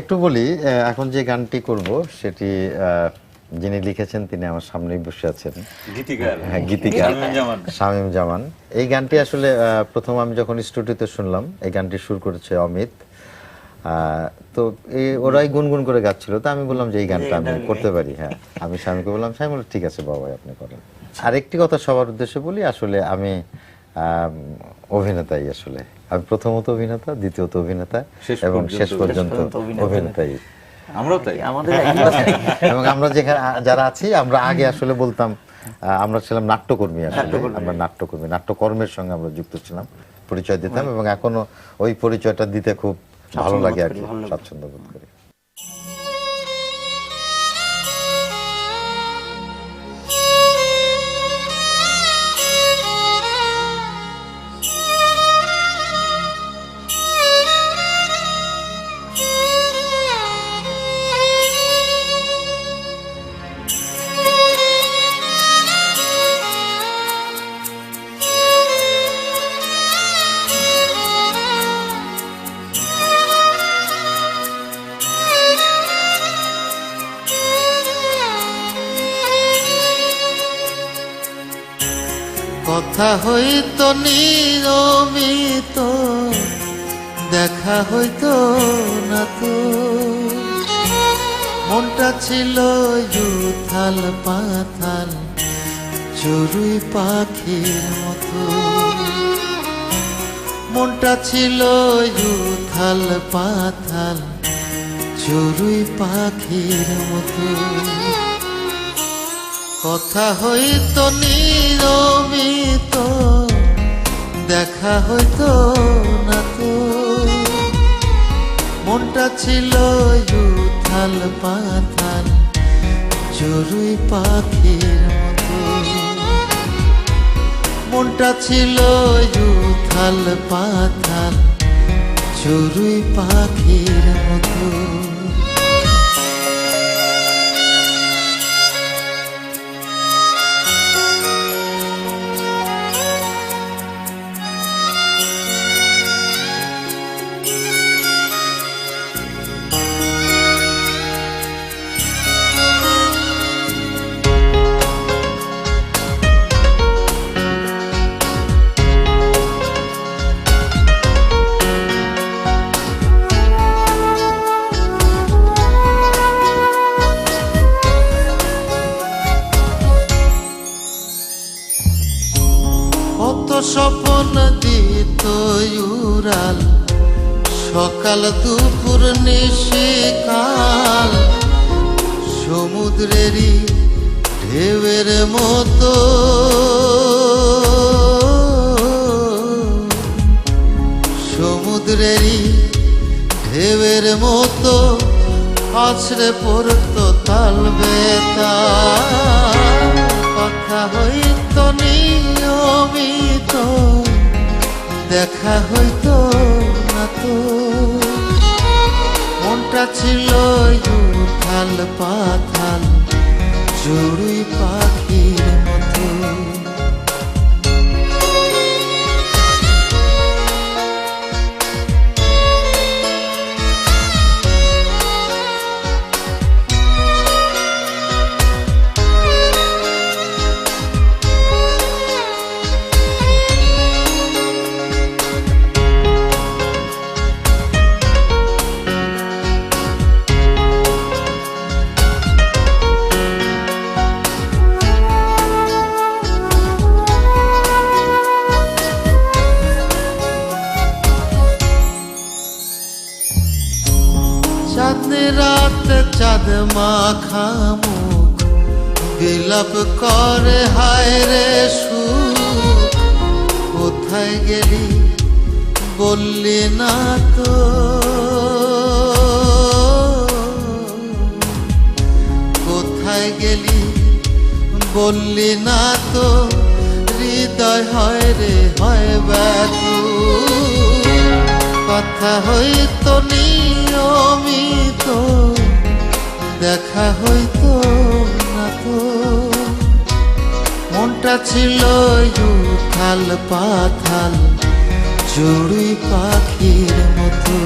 একটু বলি এখন যে গানটি করব সেটি যিনি লিখেছেন তিনি আমার সামনেই বসে আছেন। গীতিকার। হ্যাঁ গীতিকার। শামীম জামান। এই গানটি আসলে প্রথম আমি যখন স্টুডিওতে শুনলাম এই গানটি সুর করেছে অমিত। তো এই ওরাই গুনগুন করে গাচ্ছিল। তো আমি বললাম যে এই গানটা আমি করতে পারি হ্যাঁ। আমি স্বামীকে বললাম স্বামী বলল ঠিক আছে বাবাই আপনি করেন। আরেকটি কথা সবার উদ্দেশ্যে বলি আসলে আমি অভিনেতাই আসলে। আমি প্রথমত অভিনেতা দ্বিতীয়ত অভিনেতা এবং শেষ পর্যন্ত পর্যন্ত অভিনেতা। অভিনেতাই। আমরাও তাই। আমাদের এবং আমরা যেখানে যারা আছি আমরা আগে আসলে বলতাম আহ, আমরা ছিলাম নাট্যকর্মী আসলে। আমরা নাট্যকর্মী নাট্যকর্মের সঙ্গে আমরা যুক্ত ছিলাম পরিচয় দিতাম এবং এখনও ওই পরিচয়টা দিতে খুব ভালো লাগে আর কি। স্বাচ্ছন্দ্য বোধ করি। কথা হইতো নিয়মিত দেখা হইত না তো। মনটা ছিল ইউথাল পাথাল, চড়ুই পাখির মতো। মনটা ছিল ইউথাল পাথাল, চড়ুই পাখির মতো। কথা হইতো নিয়মিত দেখা হইতো না তো। মনটা ছিল ইউথাল পাথাল চড়ুই পাখির মতো। মনটা ছিল ইউথাল পাথাল চড়ুই পাখির মতো। কত স্বপন দিত ইউরাল। সকাল, দুপুর, নিশিকাল। সমুদ্রেরই ঢেউয়ের মতো। সমুদ্রেরই ঢেউয়ের মতো। আছড়ে পড়তো তাল বেতা। কথা হইতো নিয়মিত। দেখা হইতো না তো। মনটা ছিল পাথাল চড়ুই পাখির রাত চাঁদ মাখা মুখ, বিলাপ করে হায় রে সুখ। কোথায় গেলি বললি না তো? কোথায় গেলি বললি না তো? হৃদয় হয় রে, হয় ব্যাকুল কথা হইতো নিয়মিত দেখা হইতো না তো। মনটা ছিল উথাল পাথাল চড়ুই পাখির মতো।